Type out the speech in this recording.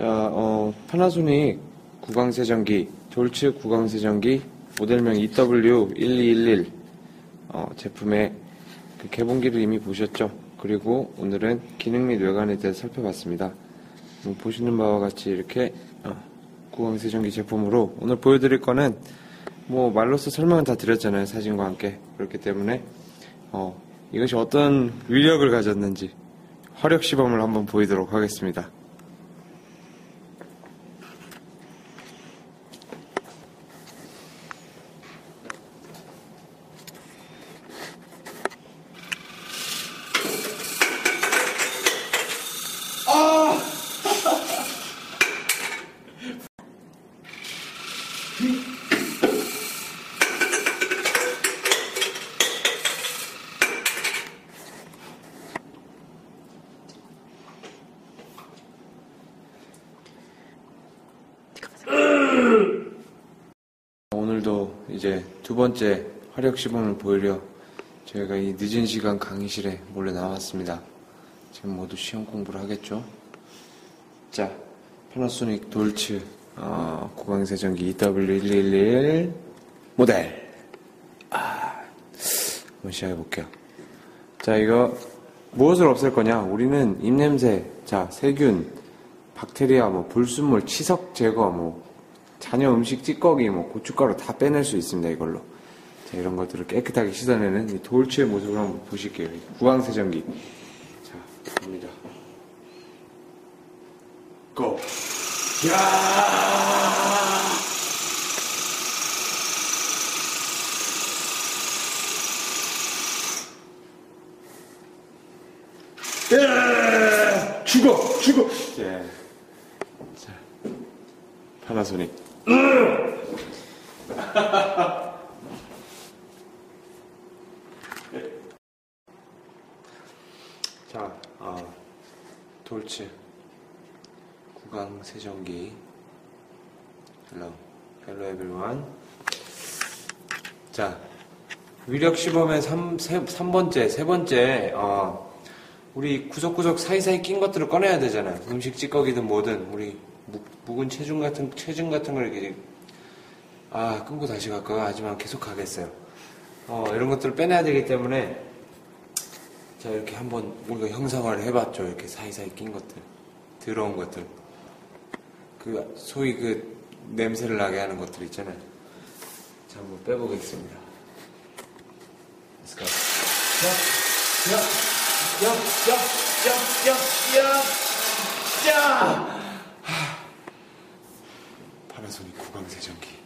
자, 어, 파나소닉 구강세정기, 돌츠 구강세정기 모델명 EW1211 어, 제품의 그 개봉기를 이미 보셨죠? 그리고 오늘은 기능 및 외관에 대해 살펴봤습니다. 뭐 보시는 바와 같이 이렇게 어, 구강세정기 제품으로 오늘 보여드릴 거는 뭐 말로써 설명은 다 드렸잖아요. 사진과 함께. 그렇기 때문에 어, 이것이 어떤 위력을 가졌는지 화력 시범을 한번 보이도록 하겠습니다. 오늘도 이제 두 번째 화력 시범을 보이려 저희가 이 늦은 시간 강의실에 몰래 나왔습니다. 지금 모두 시험 공부를 하겠죠? 자, 파나소닉 돌츠 어, 구강세정기 EW1111 모델 아, 한번 시작해 볼게요. 자, 이거 무엇을 없앨 거냐? 우리는 입냄새, 자, 세균, 박테리아, 뭐 불순물, 치석 제거, 뭐 잔여 음식 찌꺼기, 뭐 고춧가루 다 빼낼 수 있습니다. 이걸로. 자, 이런 것들을 깨끗하게 씻어내는 이 돌츠의 모습을 한번 보실게요. 이 구강세정기. 자, 갑니다. 고! 야! 야! 죽어! 죽어! 예. 자, 파나소닉. 자, 어, 돌츠 구강 세정기. 헬로, 헬로 에브리원. 자, 위력 시범의 3, 세, 3번째, 세 번째, 어, 우리 구석구석 사이사이 낀 것들을 꺼내야 되잖아요. 음식 찌꺼기든 뭐든, 우리 묵, 묵은 체중 같은, 체중 같은 걸 이렇게, 아, 끊고 다시 갈까? 하지만 계속 가겠어요. 어, 이런 것들을 빼내야 되기 때문에, 자, 이렇게 한번 우리가 형상화를 해봤죠. 이렇게 사이사이 낀 것들. 더러운 것들. 그, 소위 그, 냄새를 나게 하는 것들 있잖아요. 자, 한번 빼보겠습니다. Let's go. 야, 야, 야, 야, 야, 야. 파나소닉 구강세정기.